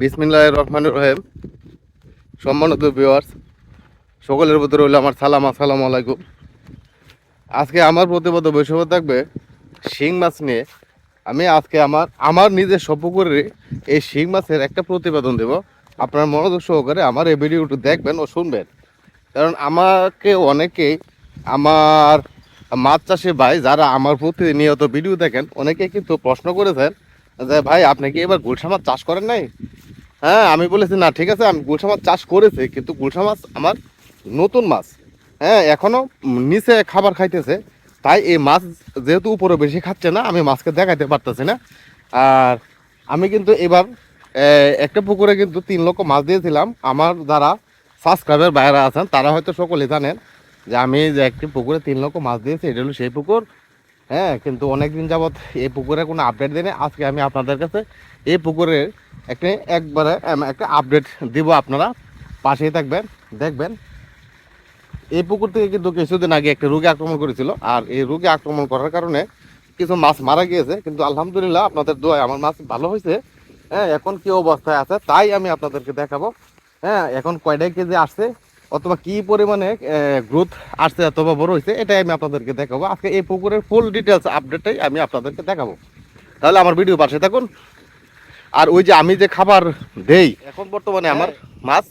বিসমিল্লাহ রহমান রহেম। সম্মানিত ভিউয়ার্স সকলের ভিতরে হইল আমার সালাম, আসসালামু আলাইকুম। আজকে আমার প্রতিবদ্ধ বৈষম্য থাকবে শিং মাছ নিয়ে। আমি আজকে আমার আমার নিজের সপুকুরে এই শিং মাছের একটা প্রতিবেদন দেব। আপনার মনোযোগ সহকারে আমার এই ভিডিওটি দেখবেন ও শুনবেন। কারণ আমাকে অনেকেই, আমার মাছ চাষি ভাই যারা আমার প্রতিনিয়ত ভিডিও দেখেন অনেকে কিন্তু প্রশ্ন করেছেন যে, ভাই, আপনি কি এবার গুলশা মাছ চাষ করেন নাই? হ্যাঁ আমি বলেছি, না, ঠিক আছে, আমি গুলশা মাছ চাষ করেছি, কিন্তু গুলশা মাছ আমার নতুন মাছ। হ্যাঁ এখনও নিচে খাবার খাইতেছে, তাই এই মাছ যেহেতু উপরে বেশি খাচ্ছে না, আমি মাছকে দেখাইতে পারতেছি না। আর আমি কিন্তু এবার একটা পুকুরে কিন্তু তিন লক্ষ মাছ দিয়েছিলাম। আমার যারা সাবস্ক্রাইবার বাইরে আছেন, তারা হয়তো সকলে জানেন যে আমি যে একটি পুকুরে তিন লক্ষ মাছ দিয়েছি, এটা হলো সেই পুকুর। হ্যাঁ কিন্তু অনেকদিন যাবৎ এই পুকুরে কোনো আপডেট দেয়নি। আজকে আমি আপনাদের কাছে এই পুকুরের একটা একবারে একটা আপডেট দিব আপনারা। পাশেই থাকবেন, দেখবেন। এই পুকুর থেকে কিন্তু কিছুদিন আগে একটা রোগে আক্রমণ করেছিল। আর এই রোগে আক্রমণ করার কারণে কিছু মাছ মারা গিয়েছে। কিন্তু আলহামদুলিল্লাহ আপনাদের দোয়ায় আমার মাছ ভালো হয়েছে। হ্যাঁ এখন কি অবস্থায় আছে তাই আমি আপনাদেরকে দেখাবো। হ্যাঁ এখন কয়টা কেজি আসছে অথবা কি পরিমাণে গ্রোথ আসছে অথবা বড় হয়েছে, এটাই আমি আপনাদেরকে দেখাবো। আজকে এই পুকুরের ফুল ডিটেলস আপডেটটাই আমি আপনাদেরকে দেখাবো। তাহলে আমার ভিডিও পাশে থাকুন। আর ওই যে আমি যে খাবার দেই, এখন বর্তমানে আমার মাছ,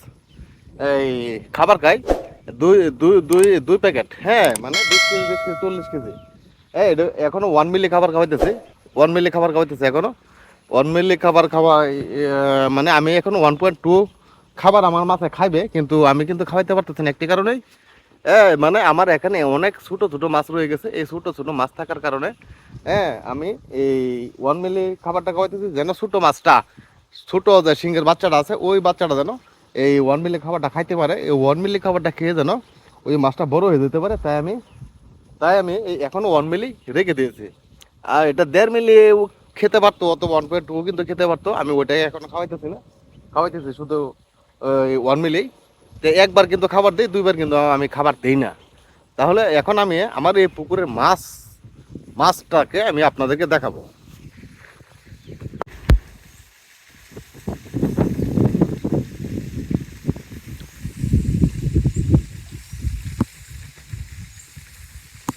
এই খাবার খাই দুই দুই দুই দুই প্যাকেট। হ্যাঁ মানে বিশ কেজি বিশ কেজি, চল্লিশ কেজি। এই, এটা এখনও ওয়ান মিলি খাবার খাওয়াইতেছে। ওয়ান মিলি খাবার খাওয়াইতেছে এখনও। ওয়ান মিলি খাবার খাওয়া মানে আমি এখন ওয়ান পয়েন্ট টু খাবার আমার মাথায় খাইবে, কিন্তু আমি কিন্তু খাওয়াইতে পারতেছি না একটি কারণেই। মানে আমার এখানে অনেক ছোটো ছোটো মাছ রয়ে গেছে। এই ছোটো ছোটো মাছ থাকার কারণে হ্যাঁ আমি এই ওয়ান মিলি খাবারটা খাওয়াইতেছি যেন ছোটো মাছটা, ছোটো যে সিংহের বাচ্চাটা আছে, ওই বাচ্চাটা যেন এই ওয়ান মিলি খাবারটা খাইতে পারে। এই ওয়ান মিলি খাবারটা খেয়ে যেন ওই মাছটা বড় হয়ে যেতে পারে, তাই আমি তাই আমি এই এখনও ওয়ান মিলি রেখে দিয়েছি। আর এটা দেড় মিলি খেতে পারতো অত ওয়ান পয়েন্ট টু কিন্তু খেতে পারতো, আমি ওইটাই এখনও খাওয়াইতেছি না। খাওয়াইতেছি শুধু ওয়ান মিলি তো একবার কিন্তু খাবার দিই, দুইবার কিন্তু আমি খাবার দিই না। তাহলে এখন আমি আমার এই পুকুরের মাছ মাছটাকে আমি আপনাদেরকে দেখাবো।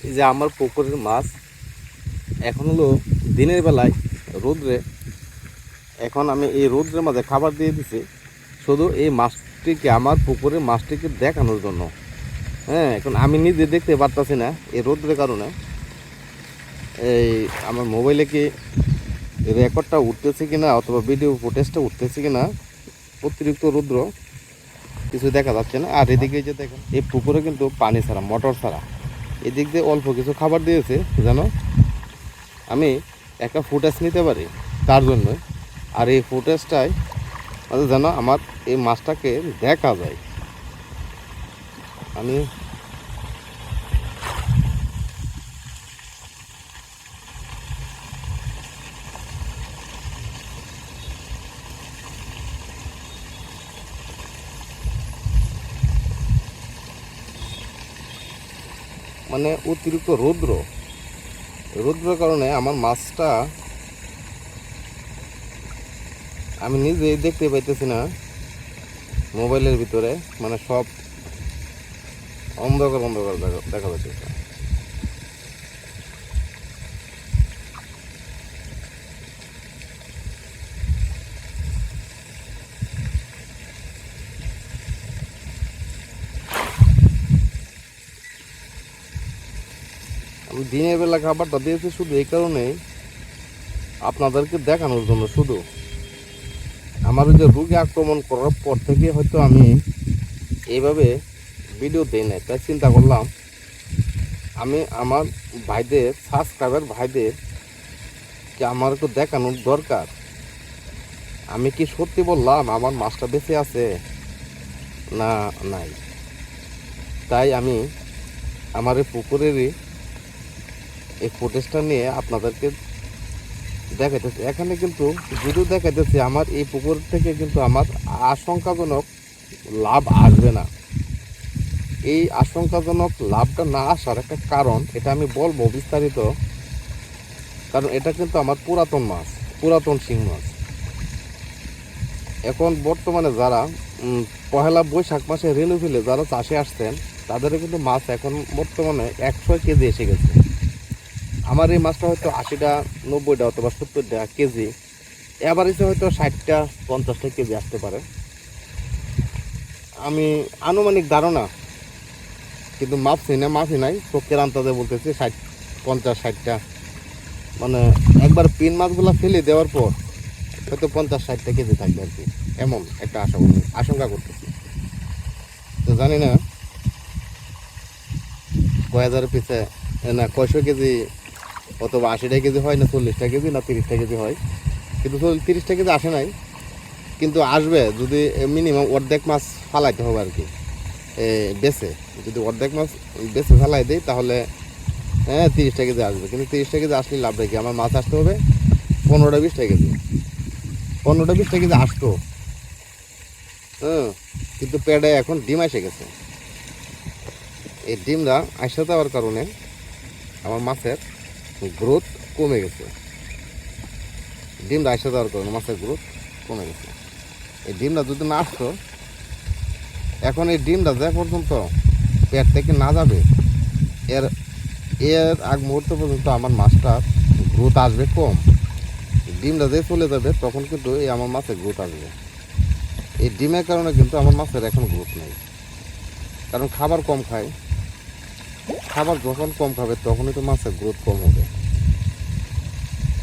এই যে আমার পুকুরের মাছ, এখন হলো দিনের বেলায় রোদ্রে, এখন আমি এই রোদ্রের মাঝে খাবার দিয়ে দিছি, শুধু এই মাছটিকে, আমার পুকুরের মাছটিকে দেখানোর জন্য। হ্যাঁ এখন আমি নিজে দেখতে পারতাছি না এই রোদ্রের কারণে। এই আমার মোবাইলে কি রেকর্ডটা উঠতেছে কি না অথবা ভিডিও ফুটেজটা উঠতেছে কি না অতিরিক্ত রৌদ্র, কিছু দেখা যাচ্ছে না। আর এদিকে যে দেখেন, এই পুকুরে কিন্তু পানি ছাড়া মোটর ছাড়া। এদিক দিয়ে অল্প কিছু খাবার দিয়েছে যেন আমি একটা ফুটেজ নিতে পারি, তার জন্য আর এই ফুটেজটাই যেন আমার এই মাছটাকে দেখা যায়। আমি মানে অতিরিক্ত রৌদ্র। রৌদ্রের কারণে আমার মাছটা আমি নিজে দেখতে পাইতেছি না মোবাইলের ভিতরে মানে সব অন্ধকার অন্ধকার দেখা- দেখা দিনের বেলা খাবারটা দিয়েছি শুধু এই কারণে আপনাদেরকে দেখানোর জন্য শুধু। আমার যে রোগে আক্রমণ করার পর থেকে হয়তো আমি এইভাবে ভিডিও দিই নাই, তাই চিন্তা করলাম আমি আমার ভাইদের সাবস্ক্রাইবার ভাইদের কি আমার একটু দেখানোর দরকার। আমি কি সত্যি বললাম আমার মাছটা বেঁচে আছে? না, নাই। তাই আমি আমার এই পুকুরেরই এই ফুটেজটা নিয়ে আপনাদেরকে দেখাইতেছি। এখানে কিন্তু যদিও দেখাইতেছি, আমার এই পুকুর থেকে কিন্তু আমার আশঙ্কাজনক লাভ আসবে না। এই আশঙ্কাজনক লাভটা না আসার একটা কারণ, এটা আমি বলব বিস্তারিত, কারণ এটা কিন্তু আমার পুরাতন মাছ, পুরাতন শিং মাছ। এখন বর্তমানে যারা পহেলা বৈশাখ মাসে রেনু ফেলে যারা চাষে আসতেন তাদের কিন্তু মাছ এখন বর্তমানে একশো কেজি এসে গেছে। আমার এই মাছটা হয়তো আশিটা, নব্বইটা অথবা সত্তরটা কেজি। এভারেজে হয়তো ষাটটা, পঞ্চাশটা কেজি আসতে পারে। আমি আনুমানিক ধারণা, কিন্তু মাপছি না মাপি নাই, চোখের আন্তাজে বলতেছি ষাট, পঞ্চাশ, ষাটটা। মানে একবার পিন মাছগুলো ফেলে দেওয়ার পর হয়তো পঞ্চাশ, ষাটটা কেজি থাকবে আর কি। এমন একটা আশা আশঙ্কা করতেছি। তো জানি না, কয় হাজার পিছে, না, কয়শো কেজি অথবা আশিটা কেজি হয় না চল্লিশটা কেজি না তিরিশটা কেজি হয়। কিন্তু তিরিশটা কেজি আসে নাই। কিন্তু আসবে যদি মিনিমাম অর্ধেক মাছ ফালাইতে হবে আর কি বেছে যদি অর্ধেক মাছ বেছে ফেলাই দেয় তাহলে হ্যাঁ তিরিশটা কেজি আসবে। কিন্তু তিরিশটা কেজি আসলে লাভ রেখে আমার মাছ আসতে হবে পনেরোটা বিশটা কেজি। পনেরোটা বিশটা কেজি আসতো। হ্যাঁ কিন্তু প্যাডে এখন ডিম এসে গেছে। এই ডিমরা আসা যাওয়ার কারণে আমার মাছের গ্রোথ কমে গেছে। ডিমটা আসা যাওয়ার কারণে মাছের গ্রোথ কমে গেছে। এই ডিমটা যদি না আসতো, এখন এই ডিমটা যা পর্যন্ত পেট থেকে না যাবে, এর এর আগ মুহূর্ত পর্যন্ত আমার মাছটার গ্রোথ আসবে কম। ডিমটা যে চলে যাবে, তখন কিন্তু এই আমার মাছের গ্রোথ আসবে। এই ডিমের কারণে কিন্তু আমার মাছের এখন গ্রোথ নেই। কারণ খাবার কম খায়। খাবার যখন কম খাবে, তখনই তো মাছের গ্রোথ কম হবে।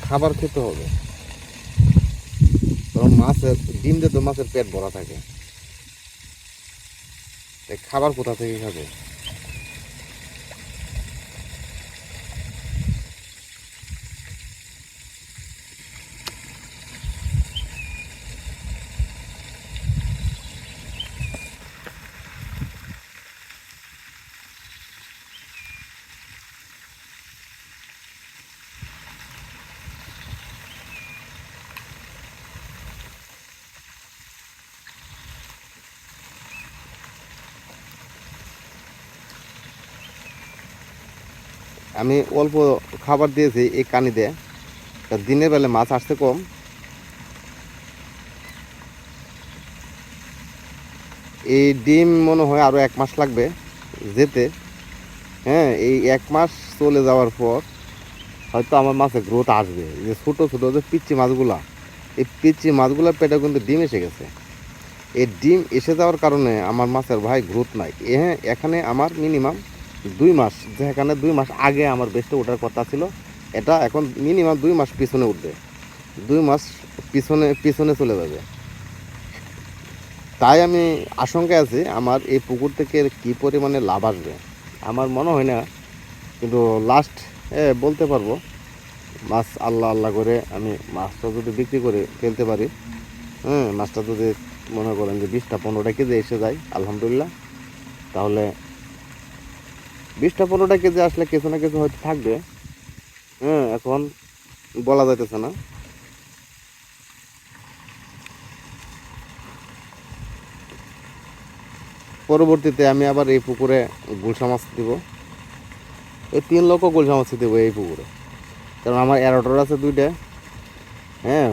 খাবার খেতে হবে। কারণ মাছের, ডিম দিয়ে তো মাছের পেট ভরা থাকে। খাবার কোথা থেকে খাবে? আমি অল্প খাবার দিয়েছি এই কানিতে দিনের বেলা মাছ আসতে কম। এই ডিম মনে হয় আরও এক মাস লাগবে যেতে। হ্যাঁ এই এক মাস চলে যাওয়ার পর হয়তো আমার মাছের গ্রোথ আসবে। যে ছোটো ছোটো যে পিচ্ছি মাছগুলা, এই পিচ্ছি মাছগুলোর পেটে কিন্তু ডিম এসে গেছে। এই ডিম এসে যাওয়ার কারণে আমার মাছের ভাই গ্রোথ নাই। হ্যাঁ এখানে আমার মিনিমাম দুই মাস, যেখানে দুই মাস আগে আমার বেস্টে ওঠার কথা ছিল, এটা এখন মিনিমাম দুই মাস পিছনে উঠবে। দুই মাস পিছনে পিছনে চলে যাবে। তাই আমি আশঙ্কায় আছি, আমার এই পুকুর থেকে কী পরিমাণে লাভ আসবে? আমার মনে হয় না, কিন্তু লাস্ট বলতে পারব, মাছ আল্লাহ আল্লাহ করে আমি মাছটা যদি বিক্রি করে ফেলতে পারি হ্যাঁ মাছটা যদি মনে করেন যে বিশটা পনেরোটা কেজি এসে যায়, আলহামদুলিল্লাহ, তাহলে বিশটা পনেরোটা কেজি আসলে কিছু না কিছু হয়তো থাকবে। হ্যাঁ এখন বলা যাইতেছে না। পরবর্তীতে আমি আবার এই পুকুরে গুলশা মাছ দিব। এই তিন লক্ষ গুলশা মাছ দেবো এই পুকুরে। কারণ আমার এরোটর আছে দুইটা। হ্যাঁ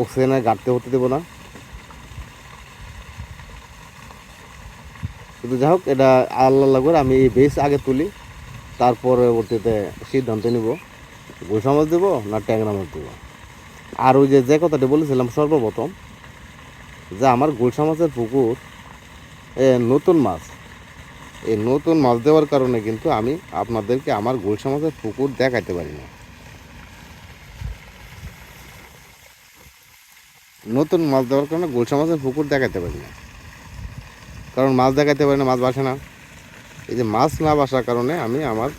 অক্সিজেনে গাড়তে হতে দেবো না। কিন্তু যাই হোক, এটা আল্লাহ আল্লাহ করে আমি এই বেস আগে তুলি তার পরবর্তীতে সিদ্ধান্ত নিব গোসা মাছ দেবো না ট্যাংরা মাছ দেবো। আর ওই যে যে কথাটি বলেছিলাম সর্বপ্রথম, যে আমার গুলশা মাছের পুকুর, এ নতুন মাছ, এই নতুন মাছ দেওয়ার কারণে কিন্তু আমি আপনাদেরকে আমার গুলশা মাছের পুকুর দেখাতে পারি না। নতুন মাছ দেওয়ার কারণে গুলশা মাছের পুকুর দেখাতে পারি না। কারণ মাছ দেখাতে পারি না, মাছ বাসে না। এই যে মাছ না বাসার কারণে আমি আমার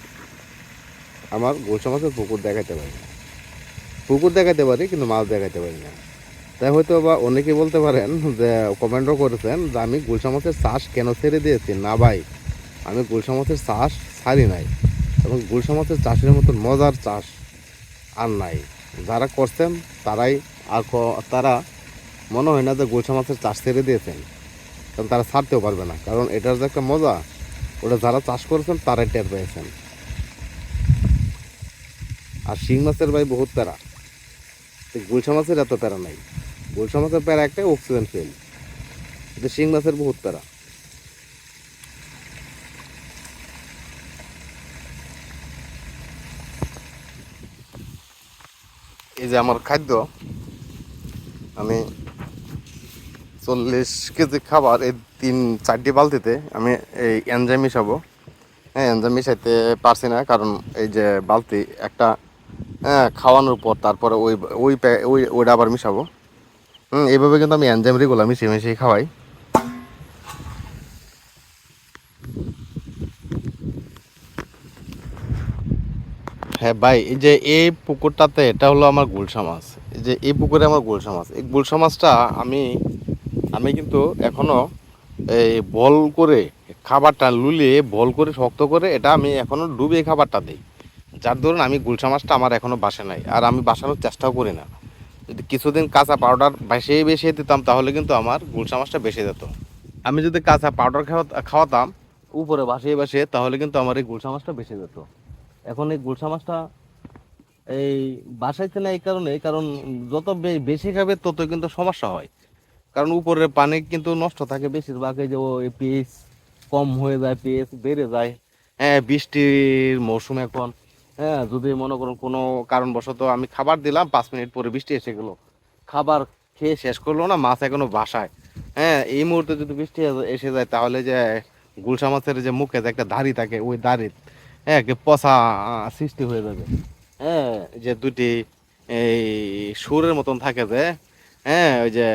আমার গোলসা মাছের পুকুর দেখাতে পারি না। পুকুর দেখাতে পারি, কিন্তু মাছ দেখাতে পারি না। তাই হয়তো বা অনেকেই বলতে পারেন যে, কমেন্টও করেছেন যে, আমি গুলশা মাছের চাষ কেন ছেড়ে দিয়েছি? না ভাই, আমি গুলশা মাছের চাষ ছাড়ি নাই। এবং গুলশা মাছের চাষের মতন মজার চাষ আর নাই। যারা করছেন, তারাই আর তারা মনে হয় না যে গুলশা মাছের চাষ ছেড়ে দিয়েছেন। কারণ তারা ছাড়তেও পারবে না। কারণ এটার যে একটা মজা, ওটা যারা চাষ করেছেন তারাই টের পেয়েছেন। আর শিং মাছের ভাই বহুত প্যারা। গুলশা মাছের এত প্যারা নাই। গুলশা মাছের প্যারা একটাই অক্সিজেন ফেল কিন্তু শিং মাছের বহুত প্যারা। এই যে আমার খাদ্য, আমি চল্লিশ কেজি খাবার এই তিন, চারটি বালতিতে আমি এই এনজাইম মিশাবো। হ্যাঁ এনজাইম মিশাইতে পারছি না, কারণ এই যে বালতি একটা হ্যাঁ খাওয়ানোর পর তারপরে ওই ওই ওই, ওইটা আবার মিশাবো। হুম, এইভাবে কিন্তু আমি এনজাইম রেগুলো মিশিয়ে মিশিয়ে খাওয়াই। হ্যাঁ ভাই, এই যে এই পুকুরটাতে এটা হলো আমার গুলশা মাছ। এই যে এই পুকুরে আমার গুলশা মাছ। এই গুলশা মাছটা আমি আমি কিন্তু এখনও এই বল করে খাবারটা লুলিয়ে, বল করে শক্ত করে এটা আমি এখনও ডুবিয়ে খাবারটা দিই। যার ধরুন আমি গুলশা মাছটা আমার এখনও বাসে নাই, আর আমি বাসানোর চেষ্টাও করি না। যদি কিছুদিন কাঁচা পাউডার বাসিয়ে বেশিয়ে দিতাম, তাহলে কিন্তু আমার গুলশা মাছটা বেশি যেত। আমি যদি কাঁচা পাউডার খাওয়া, খাওয়াতাম উপরে বাসিয়ে বাসিয়ে, তাহলে কিন্তু আমার এই গুলশা মাছটা বেশি যেত। এখন এই গুলশা মাছটা এই বাসাইতে না এই কারণে কারণ যত বেশি খাবে তত কিন্তু সমস্যা হয়। কারণ উপরের পানি কিন্তু নষ্ট থাকে বেশিরভাগ, এই যে ওই পিএইচ কম হয়ে যায়, পিএইচ বেড়ে যায়। হ্যাঁ বৃষ্টির মৌসুম এখন। হ্যাঁ যদি মনে করুন কোনো কারণবশত আমি খাবার দিলাম, পাঁচ মিনিট পরে বৃষ্টি এসে গেলো। খাবার খেয়ে শেষ করল না, মাছ এখনও বাসায়। হ্যাঁ এই মুহূর্তে যদি বৃষ্টি এসে যায়, তাহলে যে গুলশা মাছের যে মুখে যে একটা দাড়ি থাকে, ওই দাড়ি হ্যাঁ পচা সৃষ্টি হয়ে যাবে। হ্যাঁ যে দুটি এই সুরের মতন থাকে যে হ্যাঁ ওই যে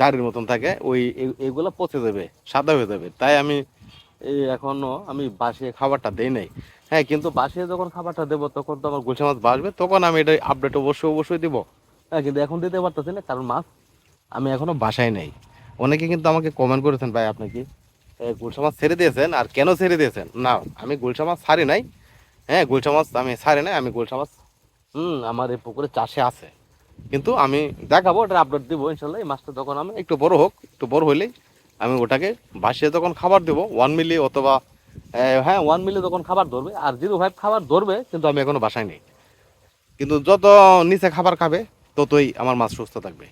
দাড়ির মতন থাকে, ওই এগুলো পচে যাবে, সাদা হয়ে যাবে। তাই আমি এই এখনও আমি বাসিয়ে খাবারটা দেই নাই। হ্যাঁ কিন্তু বাসিয়ে যখন খাবারটা দেবো, তখন তো আমার গুলশা মাছ বাসবে, তখন আমি এটা আপডেট অবশ্যই অবশ্যই দিব। হ্যাঁ কিন্তু এখন দিতে পারতেছি না, কারণ মাছ আমি এখনও বাসায় নেই। অনেকে কিন্তু আমাকে কমেন্ট করেছেন, ভাই, আপনি কি গুলশা মাছ ছেড়ে দিয়েছেন? আর কেন ছেড়ে দিয়েছেন? না, আমি গুলশা মাছ ছাড়ি নাই। হ্যাঁ গুলশা মাছ আমি ছাড়ি নাই, আমি গুলশা মাছ, হুম, আমার এই পুকুরে চাষে আছে। কিন্তু আমি দেখাবো ওটা আপডেট দিব, ইনশাল্লাহ। এই মাছটা তখন আমি একটু বড় হোক, একটু বড় হইলেই আমি ওটাকে বাসিয়ে তখন খাবার দেবো ওয়ান মিলি অথবা হ্যাঁ ওয়ান মিলি তখন খাবার ধরবে, আর জিরো ফাইভ খাবার ধরবে, কিন্তু আমি এখনও বাসায় নেই। কিন্তু যত নিচে খাবার খাবে, ততই আমার মাছ সুস্থ থাকবে।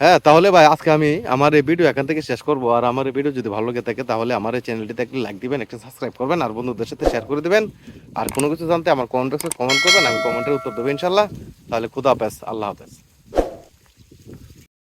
হ্যাঁ তাহলে ভাই আজকে আমি আমার এই ভিডিও এখান থেকে শেষ করব। আর আমার এই ভিডিও যদি ভালো লেগে থাকে, তাহলে আমার এই চ্যানেলটিতে একটা লাইক দিবেন, একটা সাবস্ক্রাইব করবেন, আর বন্ধুদের সাথে শেয়ার করে দেবেন। আর কোনো কিছু জানতে আমার কমেন্ট বক্সে কমেন্ট করবেন, আমি কমেন্টের উত্তর দেবো ইনশাল্লাহ তাহলে খুদা হাফেজ, আল্লাহ হাফেজ।